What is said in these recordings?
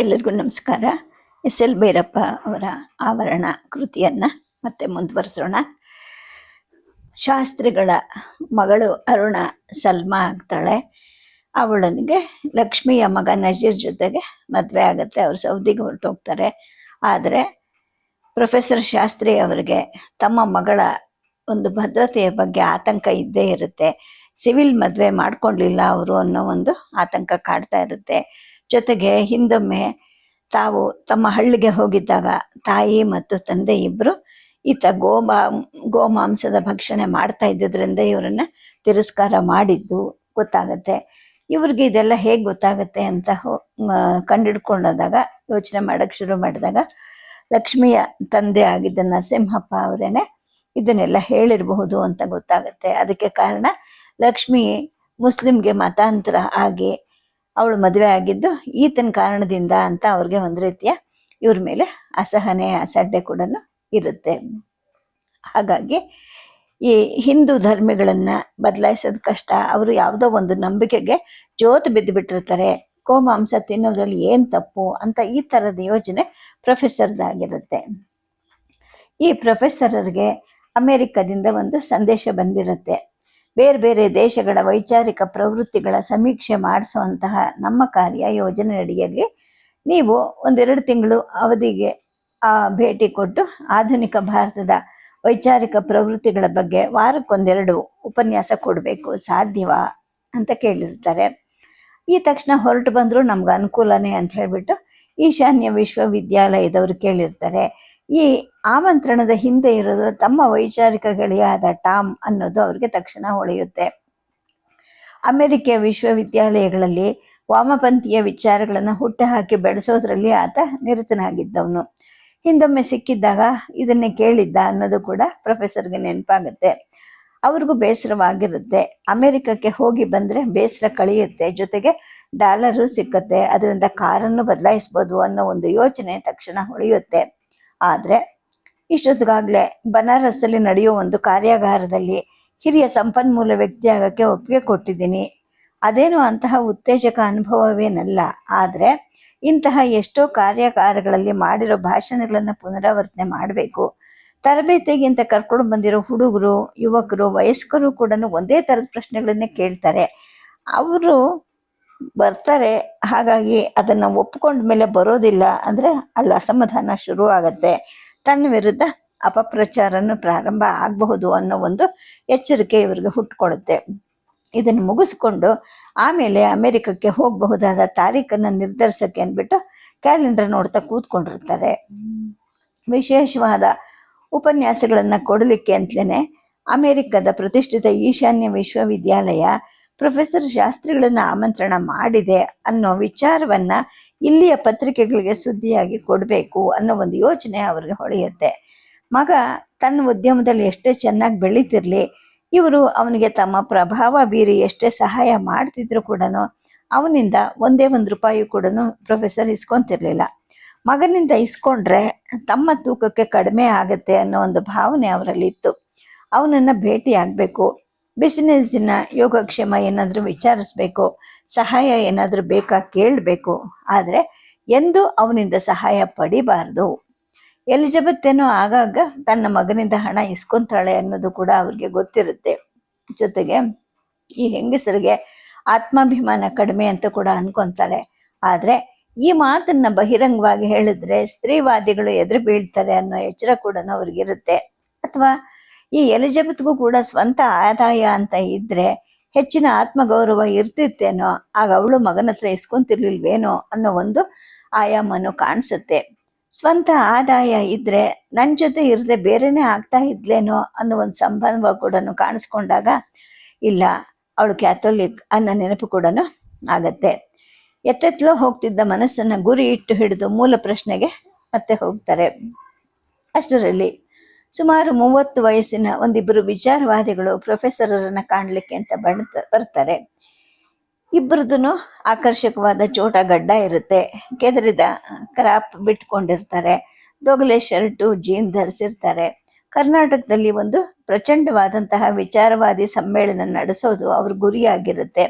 ಎಲ್ಲರಿಗೂ ನಮಸ್ಕಾರ. S L Bhyrappa ಅವರ ಆವರಣ ಕೃತಿಯನ್ನು ಮತ್ತೆ ಮುಂದುವರಿಸೋಣ. ಶಾಸ್ತ್ರಿಗಳ ಮಗಳು ಅರುಣ ಸಲ್ಮಾ ಆಗ್ತಾಳೆ. ಅವಳನಿಗೆ ಲಕ್ಷ್ಮಿಯ ಮಗ ನಜೀರ್ ಜೊತೆಗೆ ಮದುವೆ ಆಗುತ್ತೆ. ಅವರು ಸೌದಿಗೆ ಹೊರಟೋಗ್ತಾರೆ. ಆದರೆ ಪ್ರೊಫೆಸರ್ ಶಾಸ್ತ್ರಿ ಅವರಿಗೆ ತಮ್ಮ ಮಗಳ ಒಂದು ಭದ್ರತೆಯ ಬಗ್ಗೆ ಆತಂಕ ಇದ್ದೇ ಇರುತ್ತೆ. ಸಿವಿಲ್ ಮದುವೆ ಮಾಡ್ಕೊಳ್ಲಿಲ್ಲ ಅವರು ಅನ್ನೋ ಒಂದು ಆತಂಕ ಕಾಡ್ತಾ ಇರುತ್ತೆ. ಜೊತೆಗೆ ಹಿಂದೊಮ್ಮೆ ತಾವು ತಮ್ಮ ಹಳ್ಳಿಗೆ ಹೋಗಿದ್ದಾಗ ತಾಯಿ ಮತ್ತು ತಂದೆ ಇಬ್ಬರು ಈತ ಗೋಮಾ, ಗೋಮಾಂಸದ ಭಕ್ಷಣೆ ಮಾಡ್ತಾ ಇದ್ದಿದ್ರಿಂದ ಇವರನ್ನ ತಿರಸ್ಕಾರ ಮಾಡಿದ್ದು ಗೊತ್ತಾಗತ್ತೆ. ಇವ್ರಿಗೆ ಇದೆಲ್ಲ ಹೇಗೆ ಗೊತ್ತಾಗುತ್ತೆ ಅಂತ ಹೋ- ಕಂಡಿಡ್ಕೊಂಡೋದಾಗ ಯೋಚನೆ ಮಾಡಕ್ ಶುರು ಮಾಡಿದಾಗ ಲಕ್ಷ್ಮಿಯ ತಂದೆ ಆಗಿದ್ದ ನರಸಿಂಹಪ್ಪ ಅವರೇನೆ ಇದನ್ನೆಲ್ಲ ಹೇಳಿರಬಹುದು ಅಂತ ಗೊತ್ತಾಗುತ್ತೆ. ಅದಕ್ಕೆ ಕಾರಣ ಲಕ್ಷ್ಮಿ ಮುಸ್ಲಿಂಗೆ ಮತಾಂತರ ಆಗಿ ಅವಳು ಮದುವೆ ಆಗಿದ್ದು ಈತನ ಕಾರಣದಿಂದ ಅಂತ ಅವ್ರಿಗೆ ಒಂದು ರೀತಿಯ ಇವ್ರ ಮೇಲೆ ಅಸಹನೆ, ಅಸಡ್ಡೆ ಕೂಡ ಇರುತ್ತೆ. ಹಾಗಾಗಿ ಈ ಹಿಂದೂ ಧರ್ಮಿಗಳನ್ನ ಬದಲಾಯಿಸೋದು ಕಷ್ಟ. ಅವರು ಯಾವುದೋ ಒಂದು ನಂಬಿಕೆಗೆ ಜೋತು ಬಿದ್ದು ಬಿಟ್ಟಿರ್ತಾರೆ ಕೋಮಾಂಸ ತಿನ್ನೋದ್ರಲ್ಲಿ ಏನ್ ತಪ್ಪು ಅಂತ ಈ ತರದ ಯೋಜನೆ ಪ್ರೊಫೆಸರ್ದಾಗಿರುತ್ತೆ. ಈ ಪ್ರೊಫೆಸರರಿಗೆ ಅಮೆರಿಕದಿಂದ ಒಂದು ಸಂದೇಶ ಬಂದಿರುತ್ತೆ. ಬೇರೆ ಬೇರೆ ದೇಶಗಳ ವೈಚಾರಿಕ ಪ್ರವೃತ್ತಿಗಳ ಸಮೀಕ್ಷೆ ಮಾಡಿಸುವಂತಹ ನಮ್ಮ ಕಾರ್ಯ ಯೋಜನೆ ಅಡಿಯಲ್ಲಿ ನೀವು ಒಂದೆರಡು ತಿಂಗಳು ಅವಧಿಗೆ ಭೇಟಿ ಕೊಟ್ಟು ಆಧುನಿಕ ಭಾರತದ ವೈಚಾರಿಕ ಪ್ರವೃತ್ತಿಗಳ ಬಗ್ಗೆ ವಾರಕ್ಕೊಂದೆರಡು ಉಪನ್ಯಾಸ ಕೊಡಬೇಕು. ಸಾಧ್ಯವಾ? ಅಂತ ಕೇಳಿರ್ತಾರೆ ಈ ತಕ್ಷಣ ಹೊರಟು ಬಂದರೂ ನಮ್ಗೆ ಅನುಕೂಲನೇ ಅಂತ ಹೇಳಿಬಿಟ್ಟು ಈಶಾನ್ಯ ವಿಶ್ವವಿದ್ಯಾಲಯದವರು ಕೇಳಿರ್ತಾರೆ. ಈ ಆಮಂತ್ರಣದ ಹಿಂದೆ ಇರೋದು ತಮ್ಮ ವೈಚಾರಿಕ ಗೆಳೆಯಾದ ಟಾಮ್ ಅನ್ನೋದು ಅವ್ರಿಗೆ ತಕ್ಷಣ ಹೊಳೆಯುತ್ತೆ. ಅಮೆರಿಕೆಯ ವಿಶ್ವವಿದ್ಯಾಲಯಗಳಲ್ಲಿ ವಾಮಪಂಥೀಯ ವಿಚಾರಗಳನ್ನು ಹುಟ್ಟುಹಾಕಿ ಬೆಳೆಸೋದ್ರಲ್ಲಿ ಆತ ನಿರತನಾಗಿದ್ದವನು. ಹಿಂದೊಮ್ಮೆ ಸಿಕ್ಕಿದ್ದಾಗ ಇದನ್ನೇ ಕೇಳಿದ್ದ ಅನ್ನೋದು ಕೂಡ ಪ್ರೊಫೆಸರ್ಗೆ ನೆನಪಾಗುತ್ತೆ. ಅವ್ರಿಗೂ ಬೇಸರವಾಗಿರುತ್ತೆ. ಅಮೆರಿಕಕ್ಕೆ ಹೋಗಿ ಬಂದರೆ ಬೇಸರ ಕಳೆಯುತ್ತೆ. ಜೊತೆಗೆ ಡಾಲರು ಸಿಕ್ಕತ್ತೆ. ಅದರಿಂದ ಕಾರನ್ನು ಬದಲಾಯಿಸ್ಬೋದು ಅನ್ನೋ ಒಂದು ಯೋಚನೆ ತಕ್ಷಣ ಹೊಳೆಯುತ್ತೆ. ಆದ್ರೆ ಇಷ್ಟೊತ್ತಿಗಾಗಲೇ ಬನಾರಸ್ಸಲ್ಲಿ ನಡೆಯೋ ಒಂದು ಕಾರ್ಯಾಗಾರದಲ್ಲಿ ಹಿರಿಯ ಸಂಪನ್ಮೂಲ ವ್ಯಕ್ತಿ ಆಗಕ್ಕೆ ಒಪ್ಪಿಗೆ ಕೊಟ್ಟಿದ್ದೀನಿ. ಅದೇನು ಅಂತಹ ಉತ್ತೇಜಕ ಅನುಭವವೇನಲ್ಲ. ಆದರೆ ಇಂತಹ ಎಷ್ಟೋ ಕಾರ್ಯಾಗಾರಗಳಲ್ಲಿ ಮಾಡಿರೋ ಭಾಷಣಗಳನ್ನು ಪುನರಾವರ್ತನೆ ಮಾಡಬೇಕು. ತರಬೇತಿಗಿಂತ ಕರ್ಕೊಂಡು ಬಂದಿರೋ ಹುಡುಗರು, ಯುವಕರು, ವಯಸ್ಕರು ಕೂಡ ಒಂದೇ ಥರದ ಪ್ರಶ್ನೆಗಳನ್ನೇ ಕೇಳ್ತಾರೆ. ಅವರು ಬರ್ತಾರೆ. ಹಾಗಾಗಿ ಅದನ್ನ ಒಪ್ಕೊಂಡ ಮೇಲೆ ಬರೋದಿಲ್ಲ ಅಂದ್ರೆ ಅಲ್ಲಿ ಅಸಮಾಧಾನ ಶುರು ಆಗತ್ತೆ ತನ್ನ ವಿರುದ್ಧ ಅಪಪ್ರಚಾರನು ಪ್ರಾರಂಭ ಆಗಬಹುದು ಅನ್ನೋ ಒಂದು ಎಚ್ಚರಿಕೆ ಇವರಿಗೆ ಹುಟ್ಟುಕೊಡುತ್ತೆ ಇದನ್ನು ಮುಗಿಸ್ಕೊಂಡು ಆಮೇಲೆ ಅಮೆರಿಕಕ್ಕೆ ಹೋಗಬಹುದಾದ ತಾರೀಖನ್ನು ನಿರ್ಧರಿಸಕ್ಕೆ ಅಂದ್ಬಿಟ್ಟು ಕ್ಯಾಲೆಂಡರ್ ನೋಡ್ತಾ ಕೂತ್ಕೊಂಡಿರ್ತಾರೆ. ವಿಶೇಷವಾದ ಉಪನ್ಯಾಸಗಳನ್ನು ಕೊಡಲಿಕ್ಕೆ ಅಂತಲೇ ಅಮೆರಿಕದ ಪ್ರತಿಷ್ಠಿತ ಈಶಾನ್ಯ ವಿಶ್ವವಿದ್ಯಾಲಯ ಪ್ರೊಫೆಸರ್ ಶಾಸ್ತ್ರಿಗಳನ್ನು ಆಮಂತ್ರಣ ಮಾಡಿದೆ ಅನ್ನೋ ವಿಚಾರವನ್ನ ಇಲ್ಲಿಯ ಪತ್ರಿಕೆಗಳಿಗೆ ಸುದ್ದಿಯಾಗಿ ಕೊಡಬೇಕು ಅನ್ನೋ ಒಂದು ಯೋಚನೆ ಅವ್ರಿಗೆ ಹೊಳೆಯುತ್ತೆ. ಮಗ ತನ್ನ ಉದ್ಯಮದಲ್ಲಿ ಎಷ್ಟೇ ಚೆನ್ನಾಗಿ ಬೆಳೀತಿರ್ಲಿ, ಇವರು ಅವನಿಗೆ ತಮ್ಮ ಪ್ರಭಾವ ಬೀರಿ ಎಷ್ಟೇ ಸಹಾಯ ಮಾಡ್ತಿದ್ರು ಕೂಡ ಅವನಿಂದ ಒಂದೇ ಒಂದು ರೂಪಾಯಿ ಕೂಡ ಪ್ರೊಫೆಸರ್ ಇಸ್ಕೊತಿರ್ಲಿಲ್ಲ. ಮಗನಿಂದ ಇಸ್ಕೊಂಡ್ರೆ ತಮ್ಮ ತೂಕಕ್ಕೆ ಕಡಿಮೆ ಆಗುತ್ತೆ ಅನ್ನೋ ಒಂದು ಭಾವನೆ ಅವರಲ್ಲಿ ಇತ್ತು ಅವನನ್ನ ಭೇಟಿ ಆಗಬೇಕು ಬಿಸಿನೆಸ್ಸಿನ ಯೋಗಕ್ಷೇಮ ಏನಾದರೂ ವಿಚಾರಿಸ್ಬೇಕು, ಸಹಾಯ ಏನಾದರೂ ಬೇಕಾ ಕೇಳಬೇಕು. ಆದರೆ ಎಂದು ಅವನಿಂದ ಸಹಾಯ ಪಡಿಬಾರ್ದು. ಎಲಿಜಬೆತ್ ಏನೋ ಆಗಾಗ ತನ್ನ ಮಗನಿಂದ ಹಣ ಇಸ್ಕೊಂತಾಳೆ ಅನ್ನೋದು ಕೂಡ ಅವ್ರಿಗೆ ಗೊತ್ತಿರುತ್ತೆ. ಜೊತೆಗೆ ಈ ಹೆಂಗಸರಿಗೆ ಆತ್ಮಾಭಿಮಾನ ಕಡಿಮೆ ಅಂತ ಕೂಡ ಅನ್ಕೊಂತಾರೆ. ಆದರೆ ಈ ಮಾತನ್ನ ಬಹಿರಂಗವಾಗಿ ಹೇಳಿದ್ರೆ ಸ್ತ್ರೀವಾದಿಗಳು ಎದುರು ಬೀಳ್ತಾರೆ ಅನ್ನೋ ಎಚ್ಚರ ಕೂಡ ಅವ್ರಿಗಿರುತ್ತೆ. ಅಥವಾ ಈ ಎಲಿಜಬೆತ್ಗೂ ಕೂಡ ಸ್ವಂತ ಆದಾಯ ಅಂತ ಇದ್ರೆ ಹೆಚ್ಚಿನ ಆತ್ಮಗೌರವ ಇರ್ತಿತ್ತೇನೋ, ಆಗ ಅವಳು ಮಗನ ಹತ್ರ ಇಸ್ಕೊಂತಿರ್ಲಿಲ್ವೇನೋ ಅನ್ನೋ ಒಂದು ಆಯಾಮನು ಕಾಣಿಸುತ್ತೆ. ಸ್ವಂತ ಆದಾಯ ಇದ್ರೆ ನನ್ನ ಜೊತೆ ಇರದೆ ಬೇರೆನೇ ಆಗ್ತಾ ಇದ್ಲೇನೋ ಅನ್ನೋ ಒಂದು ಸಂಬಂಧ ಕೂಡ ಕಾಣಿಸ್ಕೊಂಡಾಗ ಇಲ್ಲ, ಅವಳು ಕ್ಯಾಥೋಲಿಕ್ ಅನ್ನೋ ನೆನಪು ಕೂಡ ಆಗತ್ತೆ. ಎತ್ತೆತ್ಲೋ ಹೋಗ್ತಿದ್ದ ಮನಸ್ಸನ್ನು ಗುರಿ ಇಟ್ಟು ಹಿಡಿದು ಮೂಲ ಪ್ರಶ್ನೆಗೆ ಮತ್ತೆ ಹೋಗ್ತಾರೆ. ಅಷ್ಟರಲ್ಲಿ ಸುಮಾರು ಮೂವತ್ತು ವಯಸ್ಸಿನ ಒಂದಿಬ್ಬರು ವಿಚಾರವಾದಿಗಳು ಪ್ರೊಫೆಸರರನ್ನು ಕಾಣಲಿಕ್ಕೆ ಅಂತ ಬಣ್ತ ಬರ್ತಾರೆ. ಇಬ್ಬರದೂ ಆಕರ್ಷಕವಾದ ಚೋಟ ಗಡ್ಡ ಇರುತ್ತೆ. ಕೆದರಿದ ಕ್ರಾಪ್ ಬಿಟ್ಕೊಂಡಿರ್ತಾರೆ. ದೊಗಲೆ ಶರ್ಟು, ಜೀನ್ ಧರಿಸಿರ್ತಾರೆ. ಕರ್ನಾಟಕದಲ್ಲಿ ಒಂದು ಪ್ರಚಂಡವಾದಂತಹ ವಿಚಾರವಾದಿ ಸಮ್ಮೇಳನ ನಡೆಸೋದು ಅವ್ರ ಗುರಿಯಾಗಿರುತ್ತೆ.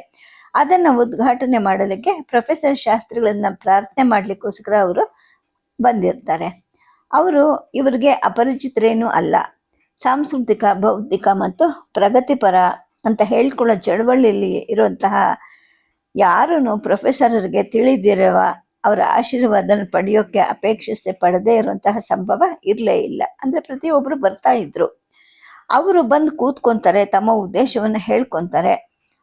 ಅದನ್ನು ಉದ್ಘಾಟನೆ ಮಾಡಲಿಕ್ಕೆ ಪ್ರೊಫೆಸರ್ ಶಾಸ್ತ್ರಿಗಳನ್ನ ಪ್ರಾರ್ಥನೆ ಮಾಡಲಿಕ್ಕೋಸ್ಕರ ಅವರು ಬಂದಿರ್ತಾರೆ. ಅವರು ಇವರಿಗೆ ಅಪರಿಚಿತರೇನೂ ಅಲ್ಲ. ಸಾಂಸ್ಕೃತಿಕ, ಬೌದ್ಧಿಕ ಮತ್ತು ಪ್ರಗತಿಪರ ಅಂತ ಹೇಳ್ಕೊಳ್ಳೋ ಚಳವಳಿಯಲ್ಲಿ ಇರುವಂತಹ ಯಾರೂ ಪ್ರೊಫೆಸರ್ಗೆ ತಿಳಿದಿರುವ ಅವರ ಆಶೀರ್ವಾದನ ಪಡೆಯೋಕ್ಕೆ ಅಪೇಕ್ಷಿಸಿ ಪಡೆದೇ ಇರುವಂತಹ ಸಂಭವ ಇರಲೇ ಇಲ್ಲ. ಅಂದರೆ ಪ್ರತಿಯೊಬ್ಬರು ಬರ್ತಾ ಇದ್ರು. ಅವರು ಬಂದು ಕೂತ್ಕೊಂತಾರೆ, ತಮ್ಮ ಉದ್ದೇಶವನ್ನು ಹೇಳ್ಕೊತಾರೆ.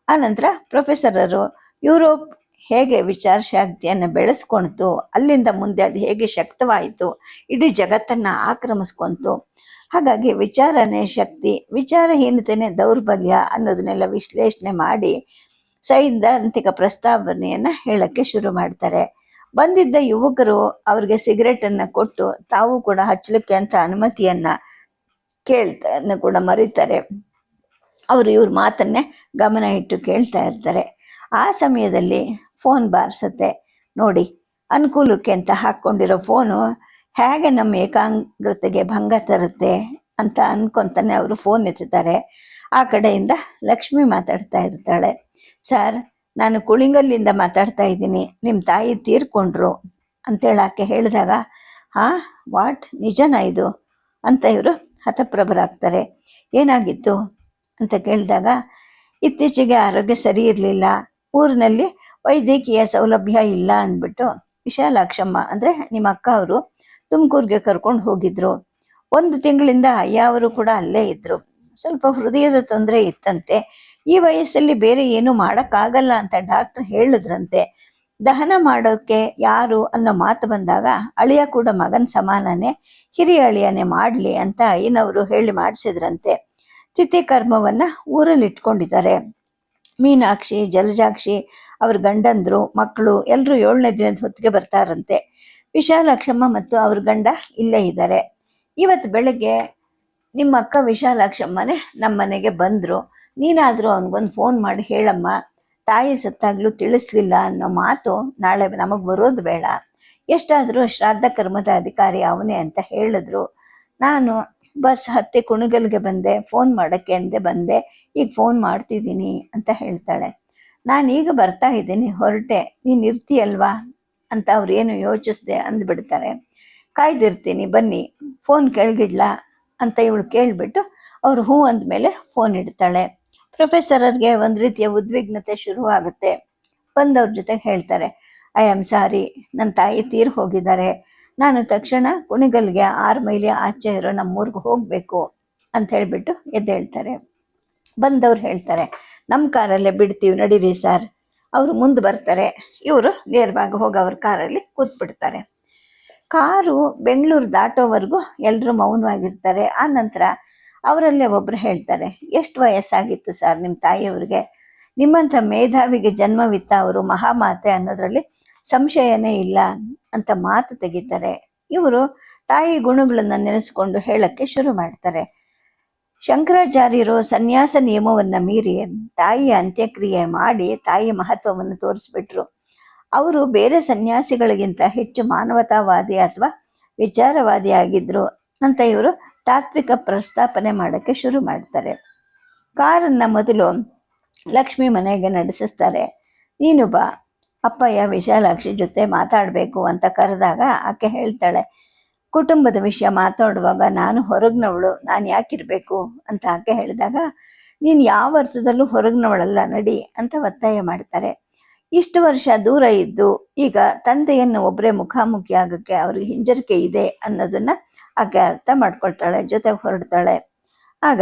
ಆನಂತರ ಪ್ರೊಫೆಸರರು ಯುರೋಪ್ ಹೇಗೆ ವಿಚಾರ ಶಕ್ತಿಯನ್ನು ಬೆಳೆಸ್ಕೊಳ್ತು ಅಲ್ಲಿಂದ ಮುಂದೆ ಅದು ಹೇಗೆ ಶಕ್ತವಾಯಿತು, ಇಡೀ ಜಗತ್ತನ್ನು ಆಕ್ರಮಿಸ್ಕೊಂತು. ಹಾಗಾಗಿ ವಿಚಾರನೆ ಶಕ್ತಿ, ವಿಚಾರಹೀನತೆನೇ ದೌರ್ಬಲ್ಯ ಅನ್ನೋದನ್ನೆಲ್ಲ ವಿಶ್ಲೇಷಣೆ ಮಾಡಿ ಸೈದ್ಧಾಂತಿಕ ಪ್ರಸ್ತಾವನೆಯನ್ನು ಹೇಳಕ್ಕೆ ಶುರು ಮಾಡ್ತಾರೆ. ಬಂದಿದ್ದ ಯುವಕರು ಅವ್ರಿಗೆ ಸಿಗರೆಟನ್ನು ಕೊಟ್ಟು ತಾವು ಕೂಡ ಹಚ್ಚಲಿಕ್ಕೆ ಅಂತ ಅನುಮತಿಯನ್ನ ಕೇಳ್ತ ಕೂಡ ಮರೀತಾರೆ. ಅವರು ಇವ್ರ ಮಾತನ್ನೇ ಗಮನ ಇಟ್ಟು ಕೇಳ್ತಾ ಇರ್ತಾರೆ. ಆ ಸಮಯದಲ್ಲಿ ಫೋನ್ ಬಾರಿಸುತ್ತೆ. ನೋಡಿ, ಅನುಕೂಲಕ್ಕೆ ಅಂತ ಹಾಕ್ಕೊಂಡಿರೋ ಫೋನು ಹೇಗೆ ನಮ್ಮ ಏಕಾಗ್ರತೆಗೆ ಭಂಗ ತರುತ್ತೆ ಅಂತ ಅನ್ಕೊಂತಾನೆ ಅವರು ಫೋನ್ ಎತ್ತುತ್ತಾರೆ ಆ ಕಡೆಯಿಂದ ಲಕ್ಷ್ಮಿ ಮಾತಾಡ್ತಾ ಇರ್ತಾಳೆ. ಸರ್ ನಾನು ಕುಳಿಂಗಲ್ಲಿಂದ ಮಾತಾಡ್ತಾ ಇದ್ದೀನಿ. ನಿಮ್ಮ ತಾಯಿ ತೀರ್ಕೊಂಡ್ರು ಅಂತೇಳಿ ಆಕೆ ಹೇಳಿದಾಗ, ಹಾಂ ವಾಟ್ ನಿಜನಾ ಇದು? ಅಂತ ಇವರು ಹತಪ್ರಭರಾಗ್ತಾರೆ. ಏನಾಗಿತ್ತು? ಅಂತ ಕೇಳಿದಾಗ, ಇತ್ತೀಚೆಗೆ ಆರೋಗ್ಯ ಸರಿ ಇರಲಿಲ್ಲ. ಊರಿನಲ್ಲಿ ವೈದ್ಯಕೀಯ ಸೌಲಭ್ಯ ಇಲ್ಲ ಅಂದ್ಬಿಟ್ಟು ವಿಶಾಲಾಕ್ಷಮ್ಮ ಅಂದರೆ ನಿಮ್ಮ ಅಕ್ಕ ಅವರು ತುಮಕೂರಿಗೆ ಕರ್ಕೊಂಡು ಹೋಗಿದ್ರು. ಒಂದು ತಿಂಗಳಿಂದ ಅಯ್ಯ ಅವರು ಕೂಡ ಅಲ್ಲೇ ಇದ್ದರು ಸ್ವಲ್ಪ ಹೃದಯದ ತೊಂದರೆ ಇತ್ತಂತೆ. ಈ ವಯಸ್ಸಲ್ಲಿ ಬೇರೆ ಏನು ಮಾಡೋಕ್ಕಾಗಲ್ಲ ಅಂತ ಡಾಕ್ಟರ್ ಹೇಳಿದ್ರಂತೆ. ದಹನ ಮಾಡೋಕ್ಕೆ ಯಾರು ಅನ್ನೋ ಮಾತು ಬಂದಾಗ, ಅಳಿಯ ಕೂಡ ಮಗನ ಸಮಾನನೇ, ಹಿರಿಯ ಅಳಿಯನೇ ಮಾಡಲಿ ಅಂತ ಅಯ್ಯನವರು ಹೇಳಿ ಮಾಡಿಸಿದ್ರಂತೆ. ತಿಥಿ ಕರ್ಮವನ್ನ ಊರಲ್ಲಿ ಇಟ್ಕೊಂಡಿದ್ದಾರೆ ಮೀನಾಕ್ಷಿ, ಜಲಜಾಕ್ಷಿ ಅವ್ರ ಗಂಡಂದರು ಮಕ್ಕಳು ಎಲ್ಲರೂ ಏಳನೇ ದಿನದ ಹೊತ್ತಿಗೆ ಬರ್ತಾರಂತೆ. ವಿಶಾಲಾಕ್ಷಮ್ಮ ಮತ್ತು ಅವ್ರ ಗಂಡ ಇಲ್ಲೇ ಇದ್ದಾರೆ. ಇವತ್ತು ಬೆಳಗ್ಗೆ ನಿಮ್ಮ ಅಕ್ಕ ವಿಶಾಲಾಕ್ಷಮ್ಮನೇ ನಮ್ಮ ಮನೆಗೆ ಬಂದರು. ನೀನಾದರೂ ಅವನಿಗೊಂದು ಫೋನ್ ಮಾಡಿ ಹೇಳಮ್ಮ. ತಾಯಿ ಸತ್ತಾಗ್ಲೂ ತಿಳಿಸ್ಲಿಲ್ಲ ಅನ್ನೋ ಮಾತು ನಾಳೆ ನಮಗೆ ಬರೋದು ಬೇಡ. ಎಷ್ಟಾದರೂ ಶ್ರಾದ್ದ ಕರ್ಮದ ಅಧಿಕಾರಿ ಅವನೇ ಅಂತ ಹೇಳಿದ್ರು. ನಾನು ಬಸ್ ಹತ್ತಿ ಕುಣಿಗಲ್ಗೆ ಬಂದೆ ಫೋನ್ ಮಾಡೋಕ್ಕೆ ಅಂದೆ, ಬಂದೆ, ಈಗ ಫೋನ್ ಮಾಡ್ತಿದ್ದೀನಿ ಅಂತ ಹೇಳ್ತಾಳೆ. ನಾನು ಈಗ ಬರ್ತಾ ಇದ್ದೀನಿ, ಹೊರಟೆ, ನೀನು ಇರ್ತೀಯಲ್ವಾ ಅಂತ ಅವ್ರು ಏನು ಯೋಚಿಸ್ದೆ ಅಂದ್ಬಿಡ್ತಾರೆ. ಕಾಯ್ದಿರ್ತೀನಿ, ಬನ್ನಿ ಫೋನ್ ಕೆಳಗಿಡ್ಲಾ ಅಂತ ಇವಳು ಕೇಳಿಬಿಟ್ಟು ಅವರು ಹ್ಞೂ ಅಂದಮೇಲೆ ಫೋನ್ ಇಡ್ತಾಳೆ. ಪ್ರೊಫೆಸರರ್ಗೆ ಒಂದು ರೀತಿಯ ಉದ್ವಿಗ್ನತೆ ಶುರುವಾಗುತ್ತೆ. ಬಂದವ್ರ ಜೊತೆಗೆ ಹೇಳ್ತಾರೆ ಐ ಆಮ್ ಸಾರಿ ನನ್ನ ತಾಯಿ ತೀರ್ ಹೋಗಿದ್ದಾರೆ. ನಾನು ತಕ್ಷಣ ಕುಣಿಗಲ್ಗೆ ಆರು ಮೈಲಿ ಆಚೆ ಇರೋ ನಮ್ಮೂರ್ಗೆ ಹೋಗಬೇಕು ಅಂತ ಹೇಳಿಬಿಟ್ಟು ಎದ್ದೇಳ್ತಾರೆ ಬಂದವ್ರು ಹೇಳ್ತಾರೆ ನಮ್ಮ ಕಾರಲ್ಲೇ ಬಿಡ್ತೀವಿ, ನಡೀರಿ ಸರ್. ಅವರು ಮುಂದೆ ಬರ್ತಾರೆ, ಇವರು ನೇರವಾಗಿ ಹೋಗಿ ಅವ್ರ ಕಾರಲ್ಲಿ ಕೂತ್ಬಿಡ್ತಾರೆ. ಕಾರು ಬೆಂಗಳೂರು ದಾಟೋವರೆಗೂ ಎಲ್ಲರೂ ಮೌನವಾಗಿರ್ತಾರೆ. ಆ ನಂತರ ಅವರಲ್ಲೇ ಒಬ್ಬರು ಹೇಳ್ತಾರೆ, ಎಷ್ಟು ವಯಸ್ಸಾಗಿತ್ತು ಸರ್ ನಿಮ್ಮ ತಾಯಿಯವ್ರಿಗೆ? ನಿಮ್ಮಂಥ ಮೇಧಾವಿಗೆ ಜನ್ಮವಿತ್ತ ಅವರು ಮಹಾಮಾತೆ ಅನ್ನೋದ್ರಲ್ಲಿ ಸಂಶಯನೇ ಇಲ್ಲ ಅಂತ ಮಾತು ತೆಗಿತಾರೆ ಇವರು ತಾಯಿ ಗುಣಗಳನ್ನು ನೆನೆಸಿಕೊಂಡು ಹೇಳಕ್ಕೆ ಶುರು ಮಾಡ್ತಾರೆ. ಶಂಕರಾಚಾರ್ಯರು ಸನ್ಯಾಸ ನಿಯಮವನ್ನು ಮೀರಿ ತಾಯಿಯ ಅಂತ್ಯಕ್ರಿಯೆ ಮಾಡಿ ತಾಯಿ ಮಹತ್ವವನ್ನು ತೋರಿಸ್ಬಿಟ್ರು. ಅವರು ಬೇರೆ ಸನ್ಯಾಸಿಗಳಿಗಿಂತ ಹೆಚ್ಚು ಮಾನವತಾವಾದಿ ಅಥವಾ ವಿಚಾರವಾದಿ ಆಗಿದ್ರು ಅಂತ ಇವರು ತಾತ್ವಿಕ ಪ್ರಸ್ತಾಪನೆ ಮಾಡೋಕ್ಕೆ ಶುರು ಮಾಡ್ತಾರೆ. ಕಾರನ್ನು ಮೊದಲು ಲಕ್ಷ್ಮಿ ಮನೆಗೆ ನಡೆಸಿಸ್ತಾರೆ. ನೀನು ಬಾ ಅಪ್ಪಯ್ಯ ವಿಶಾಲಾಕ್ಷಿ ಜೊತೆ ಮಾತಾಡಬೇಕು ಅಂತ ಕರೆದಾಗ ಆಕೆ ಹೇಳ್ತಾಳೆ, ಕುಟುಂಬದ ವಿಷಯ ಮಾತಾಡುವಾಗ ನಾನು ಹೊರಗ್ನವಳು, ನಾನು ಯಾಕಿರಬೇಕು? ಅಂತ ಆಕೆ ಹೇಳಿದಾಗ, ನೀನು ಯಾವ ಅರ್ಥದಲ್ಲೂ ಹೊರಗ್ನವಳಲ್ಲ, ನಡಿ ಅಂತ ಒತ್ತಾಯ ಮಾಡ್ತಾರೆ. ಇಷ್ಟು ವರ್ಷ ದೂರ ಇದ್ದು, ಈಗ ತಂದೆಯನ್ನು ಒಬ್ಬರೇ ಮುಖಾಮುಖಿ ಆಗೋಕ್ಕೆ ಅವ್ರಿಗೆ ಹಿಂಜರಿಕೆ ಇದೆ ಅನ್ನೋದನ್ನ ಆಕೆ ಅರ್ಥ ಮಾಡ್ಕೊಳ್ತಾಳೆ ಜೊತೆಗೆ ಹೊರಡ್ತಾಳೆ. ಆಗ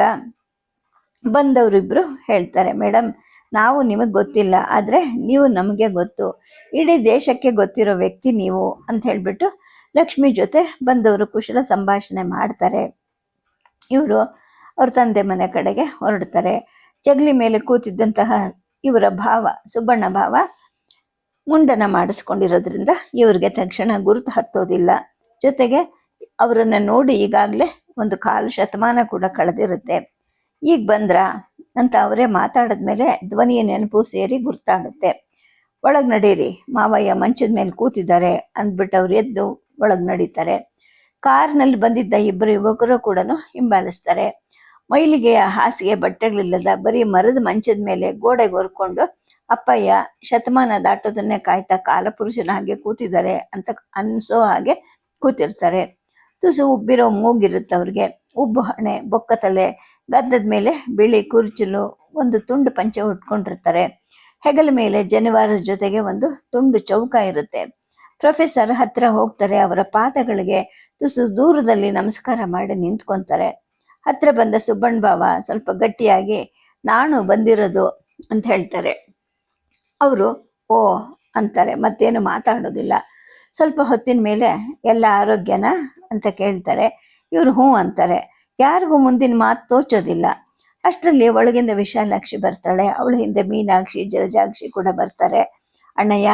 ಬಂದವರಿಬ್ಬರು ಹೇಳ್ತಾರೆ ಮೇಡಮ್ ನಾವು ನಿಮಗೆ ಗೊತ್ತಿಲ್ಲ, ಆದರೆ ನೀವು ನಮಗೆ ಗೊತ್ತು. ಇಡೀ ದೇಶಕ್ಕೆ ಗೊತ್ತಿರೋ ವ್ಯಕ್ತಿ ನೀವು ಅಂತ ಹೇಳಿಬಿಟ್ಟು ಲಕ್ಷ್ಮಿ ಜೊತೆ ಬಂದವರು ಕುಶಲ ಸಂಭಾಷಣೆ ಮಾಡ್ತಾರೆ. ಇವರು ಅವ್ರ ತಂದೆ ಮನೆ ಕಡೆಗೆ ಹೊರಡ್ತಾರೆ. ಜಗಲಿ ಮೇಲೆ ಕೂತಿದ್ದಂತಹ ಇವರ ಭಾವ, ಸುಬ್ಬಣ್ಣ ಭಾವ ಮುಂಡನ ಮಾಡಿಸ್ಕೊಂಡಿರೋದ್ರಿಂದ ಇವ್ರಿಗೆ ತಕ್ಷಣ ಗುರುತು ಹತ್ತೋದಿಲ್ಲ. ಜೊತೆಗೆ ಅವರನ್ನು ನೋಡಿ ಈಗಾಗಲೇ ಒಂದು ಕಾಲು ಶತಮಾನ ಕೂಡ ಕಳೆದಿರುತ್ತೆ. ಈಗ ಬಂದ್ರ? ಅಂತ ಅವರೇ ಮಾತಾಡಿದ್ಮೇಲೆ ಧ್ವನಿಯ ನೆನಪು ಸೇರಿ ಗುರ್ತಾಗುತ್ತೆ. ಒಳಗೆ ನಡೀರಿ, ಮಾವಯ್ಯ ಮಂಚದ ಮೇಲೆ ಕೂತಿದ್ದಾರೆ ಅಂದ್ಬಿಟ್ಟು ಅವ್ರು ಎದ್ದು ಒಳಗೆ ನಡೀತಾರೆ. ಕಾರ್ನಲ್ಲಿ ಬಂದಿದ್ದ ಇಬ್ಬರು ಯುವಕರು ಕೂಡ ಹಿಂಬಾಲಿಸ್ತಾರೆ. ಮೈಲಿಗೆಯ ಹಾಸಿಗೆ ಬಟ್ಟೆಗಳಿಲ್ಲದ ಬರೀ ಮರದ ಮಂಚದ ಮೇಲೆ ಗೋಡೆಗೆ ಹೊರ್ಕೊಂಡು, ಅಪ್ಪಯ್ಯ, ಶತಮಾನ ದಾಟೋದನ್ನೇ ಕಾಯ್ತಾ ಕಾಲಪುರುಷನ ಹಾಗೆ ಕೂತಿದ್ದಾರೆ ಅಂತ ಅನ್ಸೋ ಹಾಗೆ ಕೂತಿರ್ತಾರೆ. ತುಸು ಉಬ್ಬಿರೋ ಮೂಗಿರುತ್ತೆ ಅವ್ರಿಗೆ ಉಬ್ಬು ಹಣೆ, ಬೊಕ್ಕ ತಲೆ, ಗದ್ದದ ಮೇಲೆ ಬಿಳಿ ಕುರ್ಚಲು ಒಂದು ತುಂಡು ಪಂಚೆ ಉಟ್ಕೊಂಡಿರ್ತಾರೆ. ಹೆಗಲ ಮೇಲೆ ಜನಿವಾರದ ಜೊತೆಗೆ ಒಂದು ತುಂಡು ಚೌಕ ಇರುತ್ತೆ. ಪ್ರೊಫೆಸರ್ ಹತ್ತಿರ ಹೋಗ್ತಾರೆ, ಅವರ ಪಾದಗಳಿಗೆ ತುಸು ದೂರದಲ್ಲಿ ನಮಸ್ಕಾರ ಮಾಡಿ ನಿಂತ್ಕೊಂತಾರೆ. ಹತ್ತಿರ ಬಂದ ಸುಬ್ಬಣ್ಣ ಬಾವ ಸ್ವಲ್ಪ ಗಟ್ಟಿಯಾಗಿ, ನಾನು ಬಂದಿರೋದು ಅಂತ ಹೇಳ್ತಾರೆ. ಅವರು, ಓ ಅಂತಾರೆ, ಮತ್ತೇನು ಮಾತಾಡೋದಿಲ್ಲ. ಸ್ವಲ್ಪ ಹೊತ್ತಿನ ಮೇಲೆ, ಎಲ್ಲ ಆರೋಗ್ಯನ? ಅಂತ ಕೇಳ್ತಾರೆ. ಇವರು ಹ್ಞೂ ಅಂತಾರೆ. ಯಾರಿಗೂ ಮುಂದಿನ ಮಾತು ತೋಚೋದಿಲ್ಲ. ಅಷ್ಟರಲ್ಲಿ ಒಳಗಿಂದ ವಿಶಾಲಾಕ್ಷಿ ಬರ್ತಾಳೆ. ಅವಳ ಹಿಂದೆ ಮೀನಾಕ್ಷಿ, ಜಲಜಾಕ್ಷಿ ಕೂಡ ಬರ್ತಾರೆ. ಅಣ್ಣಯ್ಯ,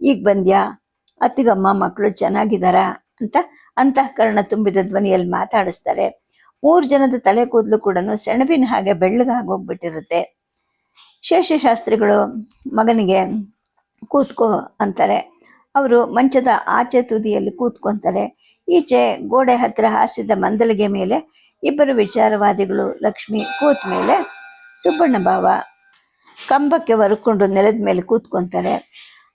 ಈಗ ಬಂದ್ಯಾ? ಅತ್ತಿಗಮ್ಮ ಮಕ್ಕಳು ಚೆನ್ನಾಗಿದ್ದಾರಾ ಅಂತ ಅಂತಃಕರಣ ತುಂಬಿದ ಧ್ವನಿಯಲ್ಲಿ ಮಾತಾಡಿಸ್ತಾರೆ. ಮೂರು ಜನದ ತಲೆ ಕೂದಲು ಕೂಡ ಸೆಣಬಿನ ಹಾಗೆ ಬೆಳ್ಳಗಾಗೋಗ್ಬಿಟ್ಟಿರುತ್ತೆ ಶೇಷಶಾಸ್ತ್ರಿಗಳು ಮಗನಿಗೆ ಕೂತ್ಕೋ ಅಂತಾರೆ. ಅವರು ಮಂಚದ ಆಚೆ ತುದಿಯಲ್ಲಿ ಕೂತ್ಕೊಂತಾರೆ. ಈಚೆ ಗೋಡೆ ಹತ್ತಿರ ಹಾಸಿದ ಮಂದಲಿಗೆ ಮೇಲೆ ಇಬ್ಬರು ವಿಚಾರವಾದಿಗಳು ಲಕ್ಷ್ಮಿ ಕೂತ ಮೇಲೆ ಸುಬ್ಬಣ್ಣ ಬಾವ ಕಂಬಕ್ಕೆ ಹೊರಕೊಂಡು ನೆಲದ ಮೇಲೆ ಕೂತ್ಕೊಂತಾರೆ.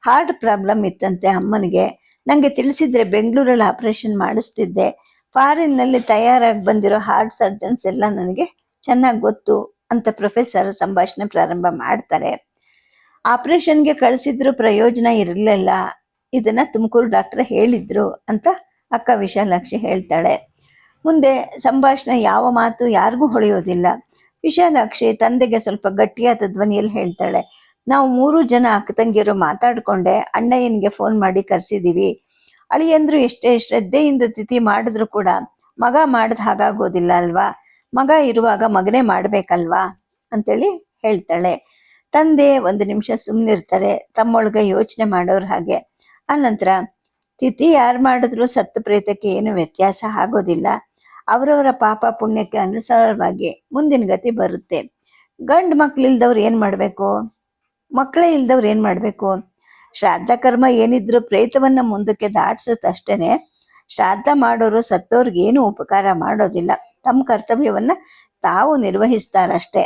ಹಾರ್ಟ್ ಪ್ರಾಬ್ಲಮ್ ಇತ್ತಂತೆ ಅಮ್ಮನಿಗೆ. ನನಗೆ ತಿಳಿಸಿದ್ರೆ ಬೆಂಗಳೂರಲ್ಲಿ ಆಪರೇಷನ್ ಮಾಡಿಸ್ತಿದ್ದೆ. ಫಾರಿನ್ನಲ್ಲಿ ತಯಾರಾಗಿ ಬಂದಿರೋ ಹಾರ್ಟ್ ಸರ್ಜನ್ಸ್ ಎಲ್ಲ ನನಗೆ ಚೆನ್ನಾಗಿ ಗೊತ್ತು ಅಂತ ಪ್ರೊಫೆಸರ್ ಸಂಭಾಷಣೆ ಪ್ರಾರಂಭ ಮಾಡ್ತಾರೆ. ಆಪರೇಷನ್ಗೆ ಕಳಿಸಿದ್ರು ಪ್ರಯೋಜನ ಇರಲಿಲ್ಲ. ಇದನ್ನ ತುಮಕೂರು ಡಾಕ್ಟರ್ ಹೇಳಿದ್ರು ಅಂತ ಅಕ್ಕ ವಿಶಾಲಾಕ್ಷಿ ಹೇಳ್ತಾಳೆ. ಮುಂದೆ ಸಂಭಾಷಣೆ ಯಾವ ಮಾತು ಯಾರಿಗೂ ಹೊಳೆಯೋದಿಲ್ಲ. ವಿಶಾಲಾಕ್ಷಿ ತಂದೆಗೆ ಸ್ವಲ್ಪ ಗಟ್ಟಿಯಾದ ಧ್ವನಿಯಲ್ಲಿ ಹೇಳ್ತಾಳೆ, ನಾವು ಮೂರು ಜನ ಅಕ್ಕ ತಂಗಿಯರು ಮಾತಾಡಿಕೊಂಡೆ, ಅಣ್ಣಯ್ಯನಿಗೆ ಫೋನ್ ಮಾಡಿ ಕರೆಸಿದೀವಿ. ಅಳಿಯಂದ್ರು ಎಷ್ಟೇ ಶ್ರದ್ಧೆಯಿಂದ ತಿಥಿ ಮಾಡಿದ್ರು ಕೂಡ ಮಗ ಮಾಡಿದ ಹಾಗಾಗೋದಿಲ್ಲ ಅಲ್ವಾ? ಮಗ ಇರುವಾಗ ಮಗನೇ ಮಾಡಬೇಕಲ್ವಾ? ಅಂತೇಳಿ ಹೇಳ್ತಾಳೆ. ತಂದೆ ಒಂದು ನಿಮಿಷ ಸುಮ್ಮನಿರ್ತಾರೆ ತಮ್ಮೊಳಗೆ ಯೋಚನೆ ಮಾಡೋರು ಹಾಗೆ. ಆನಂತರ ತಿಥಿ ಯಾರು ಮಾಡಿದ್ರು ಸತ್ತು ಪ್ರೇತಕ್ಕೆ ಏನು ವ್ಯತ್ಯಾಸ ಆಗೋದಿಲ್ಲ. ಅವರವರ ಪಾಪ ಪುಣ್ಯಕ್ಕೆ ಅನುಸಾರವಾಗಿ ಮುಂದಿನ ಗತಿ ಬರುತ್ತೆ. ಗಂಡು ಮಕ್ಳಿಲ್ದವ್ರು ಏನು ಮಾಡಬೇಕು? ಮಕ್ಕಳೇ ಇಲ್ದವ್ರು ಏನು ಮಾಡಬೇಕು? ಶ್ರಾದ್ದ ಕರ್ಮ ಏನಿದ್ರು ಪ್ರೇತವನ್ನು ಮುಂದಕ್ಕೆ ದಾಟಿಸುತ್ತಷ್ಟೇ ಶ್ರಾದ್ದ ಮಾಡೋರು ಸತ್ತೋರ್ಗೆ ಏನು ಉಪಕಾರ ಮಾಡೋದಿಲ್ಲ. ತಮ್ಮ ಕರ್ತವ್ಯವನ್ನು ತಾವು ನಿರ್ವಹಿಸ್ತಾರಷ್ಟೇ